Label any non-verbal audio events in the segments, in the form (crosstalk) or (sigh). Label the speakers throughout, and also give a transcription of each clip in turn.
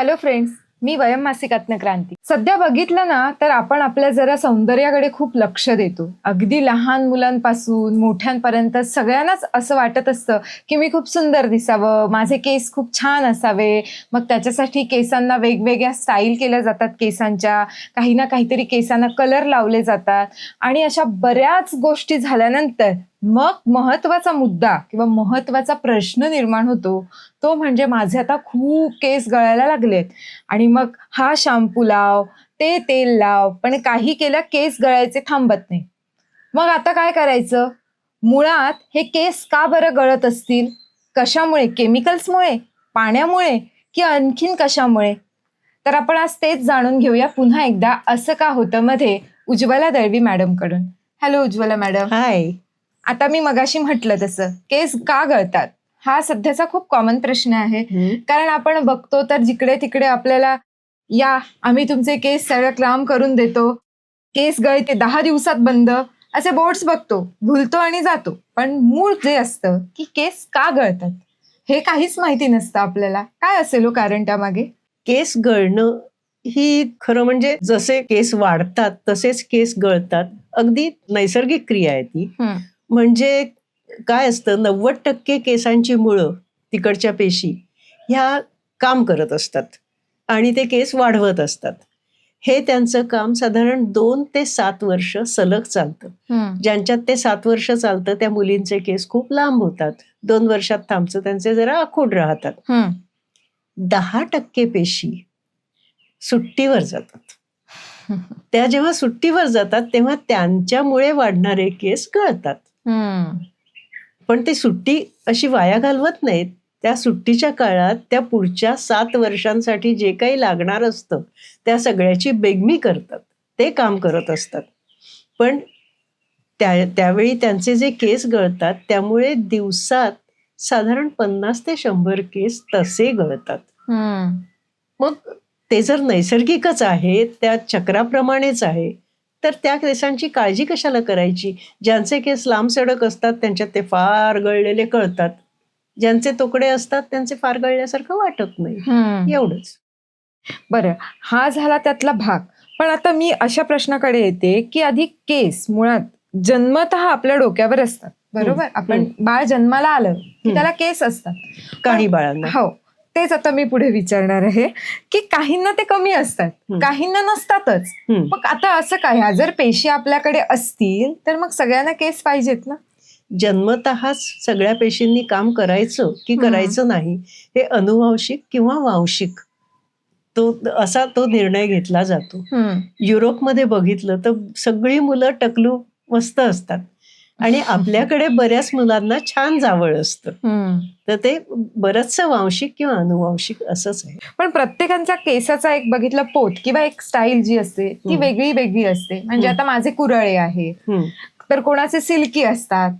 Speaker 1: Hello friends मी वयम मासिकातनं क्रांती. सध्या बघितलं ना तर आपण आपल्या जरा सौंदर्याकडे खूप लक्ष देतो. अगदी लहान मुलांपासून मोठ्यांपर्यंत सगळ्यांनाच असं वाटत असतं की मी खूप सुंदर दिसावं माझे केस खूप छान असावे. मग त्याच्यासाठी केसांना वेगवेगळ्या स्टाईल केल्या जातात केसांच्या. काही ना काहीतरी केसांना कलर लावले जातात. आणि अशा बऱ्याच गोष्टी झाल्यानंतर मग महत्त्वाचा मुद्दा किंवा महत्त्वाचा प्रश्न निर्माण होतो तो म्हणजे माझे आता खूप केस गळायला लागलेत. आणि मग हा शॅम्पू लाव ते तेल लाव पण काही केलं केस गळायचे थांबत नाही. मग आता काय करायचं? मुळात हे केस का बरं गळत असतील? कशामुळे? केमिकल्समुळे पाण्यामुळे? की आणखीन कशामुळे? तर आपण आज तेच जाणून घेऊया पुन्हा एकदा असं का होतं मध्ये Ujjwala Dalvi मॅडमकडून. Hello Ujjwala madam.
Speaker 2: हाय.
Speaker 1: आता मी मगाशी म्हटलं तसं केस का गळतात? हा सध्याचा खूप कॉमन प्रश्न आहे. कारण आपण बघतो तर जिकडे तिकडे आपल्याला या आम्ही तुमचे केस सगळं क्लाम करून देतो. केस गळते दहा दिवसात बंद. असे बोर्ड्स बघतो भुलतो आणि जातो. पण मूळ जे असतं की केस का गळतात? हे काहीच माहिती नसतं आपल्याला. काय असेल हो कारण त्यामागे?
Speaker 2: केस गळणं ही खरं म्हणजे जसे केस वाढतात तसेच केस गळतात. अगदी नैसर्गिक क्रिया आहे ती. म्हणजे काय असतं नव्वद टक्के केसांची मुळं तिकडच्या पेशी ह्या काम करत असतात आणि ते केस वाढवत असतात. हे त्यांचं काम साधारण दोन ते सात वर्ष सलग चालतं. ज्यांच्यात ते सात वर्ष चालतं त्या मुलींचे केस खूप लांब होतात. दोन वर्षात थांबचं त्यांचे जरा आखूड राहतात. दहा टक्के पेशी सुट्टीवर जातात. त्या जेव्हा सुट्टीवर जातात तेव्हा त्यांच्यामुळे वाढणारे केस गळतात. पण ते सुट्टी अशी वाया घालवत नाहीत. त्या सुट्टीच्या काळात त्या पुढच्या सात वर्षांसाठी जे काही लागणार असतं त्या सगळ्याची बेगमी करतात. ते काम करत असतात. पण त्या त्यावेळी त्यांचे जे केस गळतात त्यामुळे दिवसात साधारण पन्नास ते शंभर केस तसे गळतात. मग ते जर नैसर्गिकच आहे त्या चक्राप्रमाणेच आहे तर त्या केसांची काळजी कशाला करायची? ज्यांचे केस लांब सडक असतात त्यांच्यात ते फार गळलेले कळतात. ज्यांचे तुकडे असतात त्यांचे फार गळल्यासारखं वाटत नाही. एवढंच.
Speaker 1: बरं हा झाला त्यातला भाग. पण आता मी अशा प्रश्नाकडे येते की आधी केस मुळात जन्मत आपल्या डोक्यावर असतात. बरोबर? आपण बाळ जन्माला आलं की. त्याला केस असतात.
Speaker 2: काही बाळांना.
Speaker 1: हो. तेच आता मी पुढे विचारणार आहे की काहींना ते कमी असतात. काहींना नसतातच. मग आता असं काय? जर पेशी आपल्याकडे असतील तर मग सगळ्यांना केस पाहिजेत ना?
Speaker 2: जन्मतःच सगळ्या पेशींनी काम करायचं की. करायचं नाही हे अनुवांशिक किंवा वांशिक. तो असा तो निर्णय घेतला जातो. युरोपमध्ये बघितलं तर सगळी मुलं टकलू मस्त असतात. आणि (laughs) आपल्याकडे बऱ्याच मुलांना छान जावळ असतं. तर ते बरचसं वांशिक किंवा अनुवांशिक असंच आहे.
Speaker 1: पण प्रत्येकाचा केसाचा एक बघितलं पोत किंवा एक स्टाईल जी असते ती. वेगळी वेगळी असते. म्हणजे. आता माझे कुरळे आहे. तर कोणाचे सिल्की असतात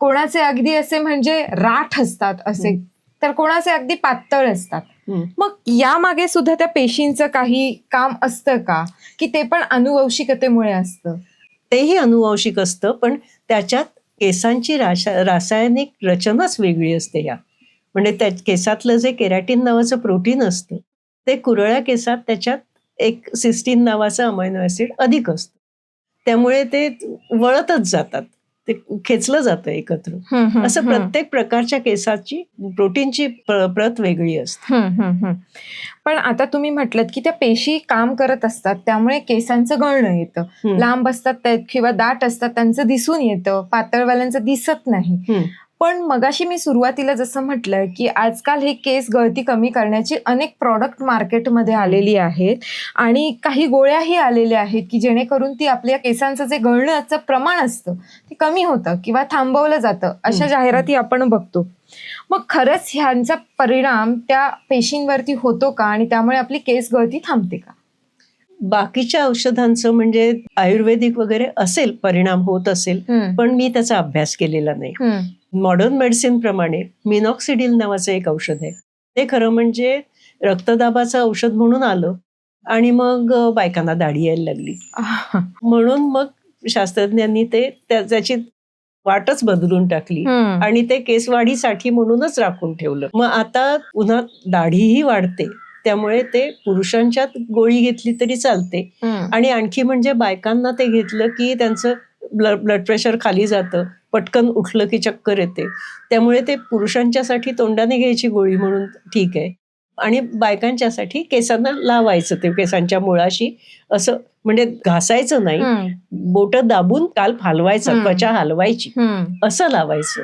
Speaker 1: कोणाचे अगदी असे म्हणजे राठ असतात असे तर कोणाचे अगदी पातळ असतात. मग यामागे सुद्धा त्या पेशींचं काही काम असतं का? की ते पण अनुवंशिकतेमुळे असतं?
Speaker 2: तेही अनुवांशिक असतं पण त्याच्यात केसांची राशा रासायनिक रचनाच वेगळी असते या. म्हणजे त्या केसातलं जे केरॅटिन नावाचं प्रोटीन असतं ते कुरळ्या केसात त्याच्यात एक सिस्टीन नावाचं अमायनो ऍसिड अधिक असतं. त्यामुळे ते वळतच जातात. ते खेचलं जातं एकत्र असं प्रत्येक प्रकारच्या केसाची प्रोटीनची प्र- प्रत वेगळी असते.
Speaker 1: पण आता तुम्ही म्हटलं की त्या पेशी काम करत असतात त्यामुळे केसांचं गळणं येतं. लांब असतात किंवा दाट असतात त्यांचं दिसून येतं पातळवाल्यांचं दिसत नाही. पण मगाशी मी सुरुवातीला जसं म्हटलं की आजकाल हे केस गळती कमी करण्याची अनेक प्रॉडक्ट मार्केटमध्ये आलेली आहेत आणि काही गोळ्याही आलेल्या आहेत की जेणेकरून ती आपल्या केसांचं जे गळण्याचं प्रमाण असतं ते कमी होतं किंवा थांबवलं जातं अशा. जाहिराती आपण बघतो मग खरंच ह्यांचा परिणाम त्या पेशींवरती होतो का आणि त्यामुळे आपली केस गळती थांबते का
Speaker 2: बाकीच्या औषधांचं म्हणजे आयुर्वेदिक वगैरे असेल परिणाम होत असेल पण मी त्याचा अभ्यास केलेला नाही. मॉडर्न मेडिसिन प्रमाणे मिनॉक्सिडिल नावाचं एक औषध आहे. ते खरं म्हणजे रक्तदाबाचं औषध म्हणून आलं आणि मग बायकांना दाढी यायला लागली. (laughs) म्हणून मग शास्त्रज्ञांनी ते त्या- त्याची वाटच बदलून टाकली. आणि ते केसवाढीसाठी म्हणूनच राखून ठेवलं. मग आता पुन्हा दाढीही वाढते. त्यामुळे ते पुरुषांच्यात गोळी घेतली तरी चालते. आणि आणखी म्हणजे बायकांना ते घेतलं की त्यांचं ब्लड ब्लड प्रेशर खाली जातं. पटकन उठलं की चक्कर येते. त्यामुळे ते पुरुषांच्यासाठी तोंडाने घ्यायची गोळी म्हणून ठीक आहे. आणि बायकांच्यासाठी केसांना लावायचं ते केसांच्या मुळाशी. असं म्हणजे घासायचं नाही. बोट दाबून काल हलवायचं. त्वचा हलवायची. असं लावायचं.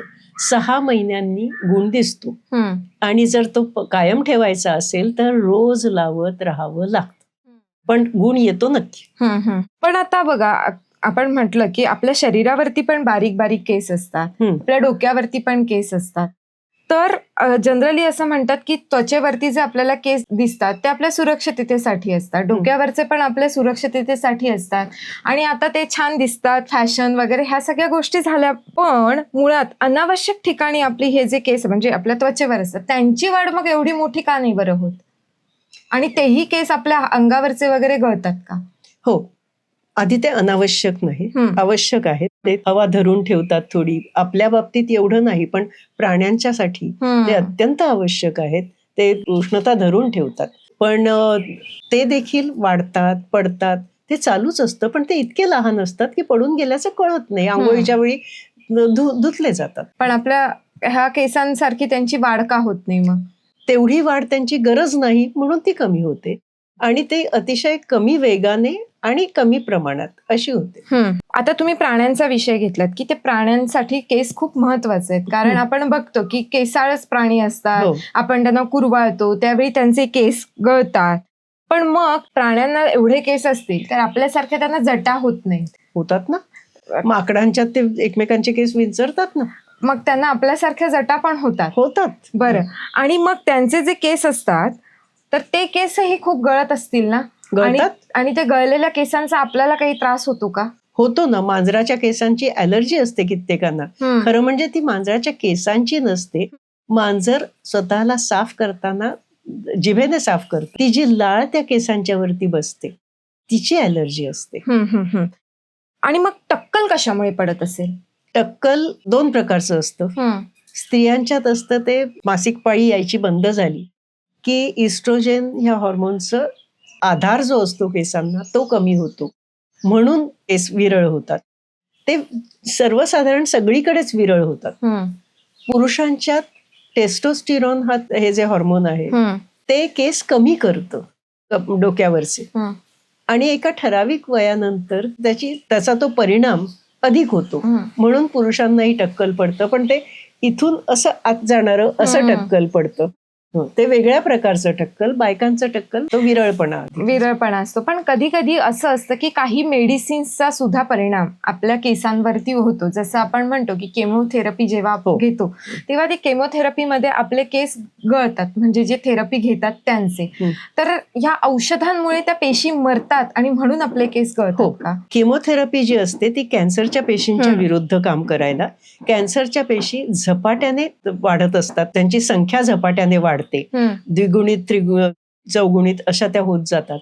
Speaker 2: सहा महिन्यांनी गुण दिसतो. आणि जर तो कायम ठेवायचा असेल तर रोज लावत राहावं लागतं. पण गुण येतो नक्की.
Speaker 1: पण आता बघा आपण म्हटलं की आपल्या शरीरावरती पण बारीक बारीक केस असतात. आपल्या डोक्यावरती पण केस असतात. तर जनरली असं म्हणतात की त्वचेवरती जे आपल्याला केस दिसतात ते आपल्या सुरक्षिततेसाठी असतात. डोक्यावरचे पण आपल्या सुरक्षिततेसाठी असतात. आणि आता ते छान दिसतात फॅशन वगैरे ह्या सगळ्या गोष्टी झाल्या. पण मुळात अनावश्यक ठिकाणी आपली हे जे केस म्हणजे आपल्या त्वचेवर असतात त्यांची वाढ मग एवढी मोठी का नाही बरं होत? आणि तेही केस आपल्या अंगावरचे वगैरे गळतात का?
Speaker 2: हो. आधी ते अनावश्यक नाही. आवश्यक आहे ते हवा धरून ठेवतात थोडी. आपल्या बाबतीत एवढं नाही पण प्राण्यांच्यासाठी ते अत्यंत आवश्यक आहेत. ते उष्णता धरून ठेवतात. पण ते देखील वाढतात पडतात. ते चालूच असतं पण ते इतके लहान असतात की पडून गेल्याचं कळत नाही. आंघोळीच्या वेळी धुतले जातात.
Speaker 1: पण आपल्या ह्या केसांसारखी त्यांची वाढ का होत नाही मग?
Speaker 2: तेवढी वाढ त्यांची गरज नाही म्हणून ती कमी होते. आणि ते अतिशय कमी वेगाने आणि कमी प्रमाणात अशी होते.
Speaker 1: आता तुम्ही प्राण्यांचा विषय घेतलात की ते प्राण्यांसाठी केस खूप महत्त्वाचे आहेत. कारण. आपण बघतो की केसाळच प्राणी असतात.
Speaker 2: हो.
Speaker 1: आपण त्यांना कुरवाळतो त्यावेळी त्यांचे केस गळतात. पण मग प्राण्यांना एवढे केस असतील तर आपल्यासारख्या त्यांना जटा होत नाहीत.
Speaker 2: होतात ना? माकडांच्यात ते एकमेकांचे केस विंचरतात ना?
Speaker 1: मग त्यांना आपल्यासारख्या जटा पण होतात.
Speaker 2: होतात.
Speaker 1: बरं. आणि मग त्यांचे जे केस असतात तर ते केसही खूप गळत असतील ना? आणि
Speaker 2: गळतात
Speaker 1: आणि ते गळलेल्या केसांचा आपल्याला काही त्रास होतो का?
Speaker 2: होतो ना. मांजराच्या केसांची अलर्जी असते कित्येकांना. खरं म्हणजे ती मांजराच्या केसांची नसते. मांजर स्वतःला साफ करताना जिभेने साफ करते. ती जी लाळ त्या केसांच्या वरती बसते तिची अलर्जी असते.
Speaker 1: हम्म, हम्म, हम्म. आणि मग टक्कल कशामुळे पडत असेल?
Speaker 2: टक्कल दोन प्रकारचं असतं. स्त्रियांच्यात असतं ते मासिक पाळी यायची बंद झाली की इस्ट्रोजेन ह्या हॉर्मोनचं आधार जो असतो केसांना तो कमी होतो. म्हणून केस विरळ होतात. ते सर्वसाधारण सगळीकडेच विरळ होतात.
Speaker 1: हम्म,
Speaker 2: पुरुषांच्यात टेस्टोस्टिरॉन हा हे जे हॉर्मोन आहे ते केस कमी करतं डोक्यावरचे. आणि एका ठराविक वयानंतर त्याची त्याचा तो परिणाम अधिक होतो. म्हणून पुरुषांनाही टक्कल पडतं. पण ते इथून असं आत जाणारं असं. टक्कल पडतं. ते वेगळ्या प्रकारचं टक्कल बायकांचं टक्कल तो विरळपणा.
Speaker 1: विरळपणा असतो. पण कधी कधी असं असतं की काही मेडिसिन्सचा सुद्धा परिणाम आपल्या केसांवरती होतो. जसं आपण म्हणतो की केमोथेरपी जेव्हा आपण
Speaker 2: हो.
Speaker 1: घेतो तेव्हा ते केमोथेरपीमध्ये आपले केस गळतात. म्हणजे जे थेरपी घेतात त्यांचे. तर ह्या औषधांमुळे त्या पेशी मरतात आणि म्हणून आपले केस
Speaker 2: हो.
Speaker 1: गळतात का?
Speaker 2: केमोथेरपी जी असते ती कॅन्सरच्या पेशींच्या. विरुद्ध काम करायला. कॅन्सरच्या पेशी झपाट्याने वाढत असतात. त्यांची संख्या झपाट्याने वाढते द्विगुणित त्रिगु चौगुणित अशा त्या होत जातात.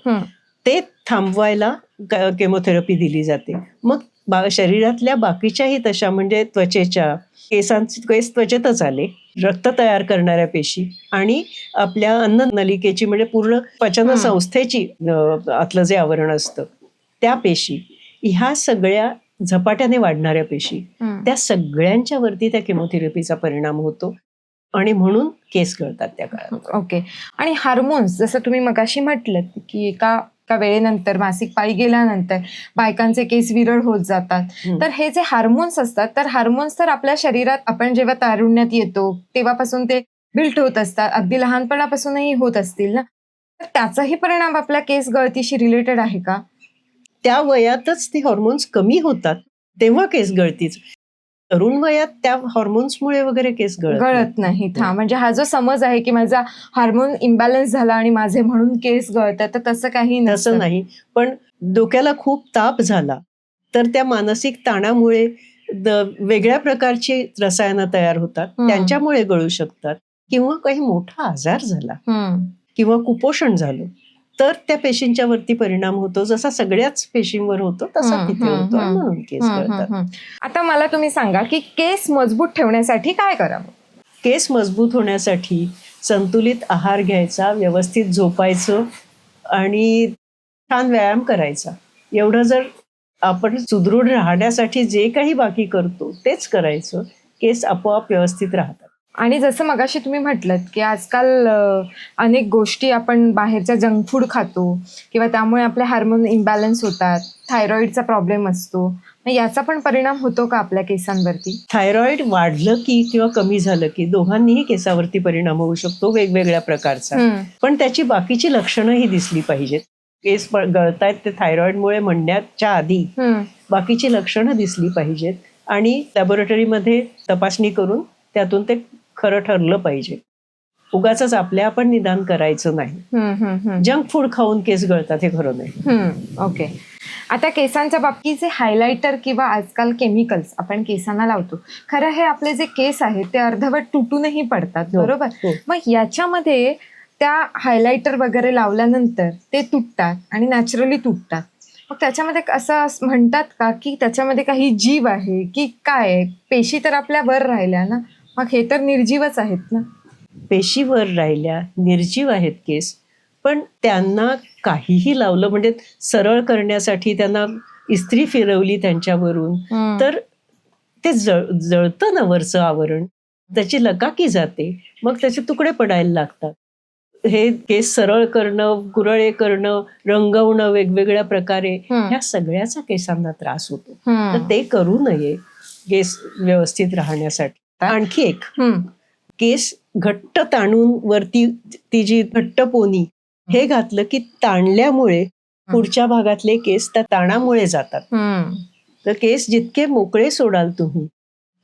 Speaker 2: ते थांबवायला केमोथेरपी दिली जाते मग बा- शरीरातल्या बाकीच्याही तशा म्हणजे त्वचेच्या केसांचे केस त्वचेतच आले रक्त तयार करणाऱ्या पेशी आणि आपल्या अन्न नलिकेची म्हणजे पूर्ण पचन. संस्थेची आतलं जे आवरण असतं त्या पेशी ह्या सगळ्या झपाट्याने वाढणाऱ्या पेशी. त्या सगळ्यांच्या वरती त्या केमोथेरपीचा परिणाम होतो आणि म्हणून केस गळतात त्या काळात.
Speaker 1: ओके. आणि हार्मोन्स जसं तुम्ही मगाशी म्हटलं की एका एका वेळेनंतर मासिक पाळी गेल्यानंतर बायकांचे केस विरळ होत जातात. तर हे जे हार्मोन्स असतात तर हार्मोन्स तर आपल्या शरीरात आपण जेव्हा तारुण्यात येतो तेव्हापासून ते बिल्ट होत असतात. अगदी लहानपणापासूनही होत असतील ना? तर त्याचाही परिणाम आपल्या केस गळतीशी रिलेटेड आहे का?
Speaker 2: त्या वयातच ती हॉर्मोन्स कमी होतात तेव्हा केस गळतीच. तरुण वयात त्या हॉर्मोन्समुळे वगैरे केस गळत नाही.
Speaker 1: हा. म्हणजे हा जो समज आहे की माझा हार्मोन इम्बॅलन्स झाला आणि माझे म्हणून केस गळतात तर तसं काही
Speaker 2: तसं नाही. पण डोक्याला खूप ताप झाला तर त्या मानसिक ताणामुळे वेगळ्या प्रकारची रसायनं तयार होतात. त्यांच्यामुळे गळू शकतात. किंवा काही मोठा आजार झाला. किंवा कुपोषण झालं. तर त्या पेशींच्या वरती परिणाम होतो. जसा सगळ्याच पेशींवर होतो तसा तिथे होतो आणि. म्हणून केस
Speaker 1: हम्म. आता मला तुम्ही सांगा की केस मजबूत ठेवण्यासाठी काय करावं?
Speaker 2: केस मजबूत होण्यासाठी संतुलित आहार घ्यायचा व्यवस्थित झोपायचं आणि छान व्यायाम करायचा. एवढं जर आपण सुदृढ राहण्यासाठी जे काही बाकी करतो तेच करायचं. केस आपोआप व्यवस्थित राहतात.
Speaker 1: आणि जसं मगाशी तुम्ही म्हटलं की आजकाल अ, अनेक गोष्टी आपण बाहेरच्या जंक फूड खातो किंवा त्यामुळे आपले हार्मोन इम्बॅलन्स होतात थायरॉइडचा प्रॉब्लेम असतो मग याचा पण परिणाम होतो का आपल्या केसांवरती
Speaker 2: थायरॉइड वाढलं की किंवा कमी झालं की दोघांनीही केसावरती परिणाम होऊ शकतो वेगवेगळ्या प्रकारचा
Speaker 1: हम्म.
Speaker 2: पण त्याची बाकीची लक्षणंही दिसली पाहिजेत केस प- गळतायत ते थायरॉइडमुळे म्हणण्याच्या आधी
Speaker 1: हम्म.
Speaker 2: बाकीची लक्षणं दिसली पाहिजेत आणि लॅबोरेटरीमध्ये तपासणी करून त्यातून ते खरं ठरलं पाहिजे. उगाच आपल्या आपण निदान करायचं नाही. जंक फूड खाऊन केस गळतात हे खरं नाही.
Speaker 1: ओके आता केसांच्या बाबतीत जे हायलायटर किंवा आजकाल केमिकल्स आपण केसांना लावतो खरं हे आपले जे केस आहेत ते अर्धवट तुटूनही पडतात
Speaker 2: हो,
Speaker 1: बरोबर?
Speaker 2: हो.
Speaker 1: मग याच्यामध्ये त्या हायलायटर वगैरे लावल्यानंतर ते तुटतात आणि नॅचरली तुटतात. मग त्याच्यामध्ये असं म्हणतात का की त्याच्यामध्ये काही जीव आहे की काय पेशी तर आपल्या वर राहिल्या ना? मग हे तर निर्जीवच आहेत ना?
Speaker 2: पेशीवर राहिल्या निर्जीव आहेत केस पण त्यांना काहीही लावलं म्हणजे सरळ करण्यासाठी त्यांना इस्त्री फिरवली त्यांच्यावरून तर ते जळ जळतं ना वरचं आवरण. त्याची लकाकी जाते मग त्याचे तुकडे पडायला लागतात. हे केस सरळ करणं कुरळे करणं रंगवणं वेगवेगळ्या प्रकारे. ह्या सगळ्याचा केसांना त्रास होतो. तर ते करू नये केस व्यवस्थित राहण्यासाठी. आणखी एक. केस घट्ट ताणून वरती ती जी घट्ट पोनी हे घातलं की ताणल्यामुळे पुढच्या भागातले केस त्या ताणामुळे जातात. तर केस जितके मोकळे सोडाल तुम्ही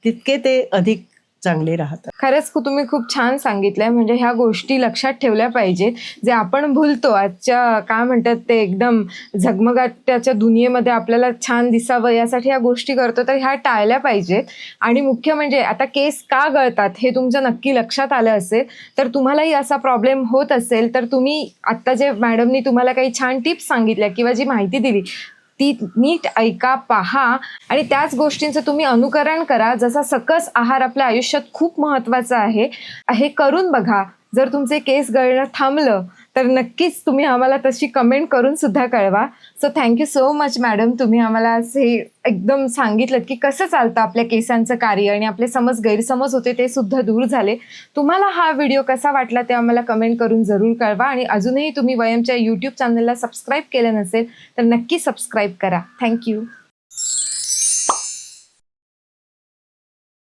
Speaker 2: तितके ते अधिक चांगले राहतात.
Speaker 1: खरंच तुम्ही खूप छान सांगितलंय. म्हणजे ह्या गोष्टी लक्षात ठेवल्या पाहिजेत. जे आपण भूलतो आजच्या काय म्हणतात ते एकदम झगमगाट्याच्या दुनियेमध्ये आपल्याला छान दिसावं यासाठी ह्या गोष्टी करतो तर ह्या टाळल्या पाहिजेत. आणि मुख्य म्हणजे आता केस का गळतात हे तुमच्या नक्की लक्षात आलं असेल तर तुम्हालाही असा प्रॉब्लेम होत असेल तर तुम्ही आत्ता जे मॅडमनी तुम्हाला काही छान टिप्स सांगितल्या किंवा जी माहिती दिली ती नीट ऐका पहा आणि त्याच गोष्टींचं तुम्ही अनुकरण करा. जसा सकस आहार आपल्या आयुष्यात खूप महत्त्वाचा आहे हे करून बघा. जर तुमचे केस गळणं थांबलं तर नक्कीच तुम्ही आम्हाला तशी कमेंट करून सुद्धा कळवा. So thank you so much madam तुम्ही आम्हाला असे एकदम सांगितलं की कसं चालतं आपल्या केसांचं कार्य आणि आपले समज गैरसमज होते ते सुद्धा दूर झाले. तुम्हाला हा व्हिडिओ कसा वाटला ते आम्हाला कमेंट करून जरूर कळवा आणि अजूनही तुम्ही वयमच्या यूट्यूब चॅनलला सबस्क्राईब केलं नसेल तर नक्की सबस्क्राईब करा. थँक्यू